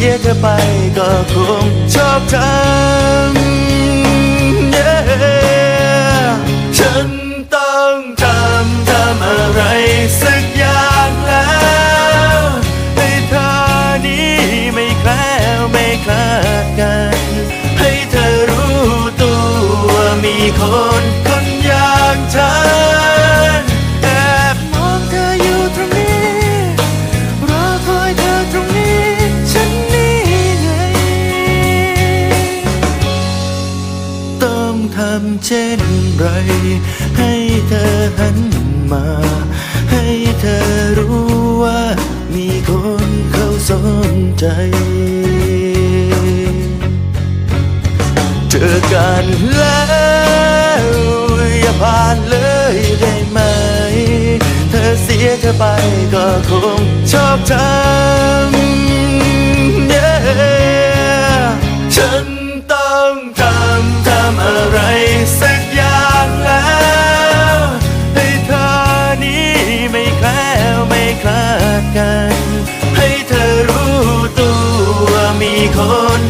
สียเธอไปก็คงชอบทำ yeah ฉันต้องทำทำอะไรสักอย่างแล้วให้เธอนี้ไม่แคล้วไม่คลาดกัน ให้เธอรู้ตัวมีคนำเช่นไร ให้เธอหันมา ให้เธอรู้ว่ามีคนเขาสนใจ เจอกันแล้วอย่าผ่านเลยได้ไหม เธอเสียเธอไปก็คงชอบทำ กัน ให้เธอรู้ตัวมีคน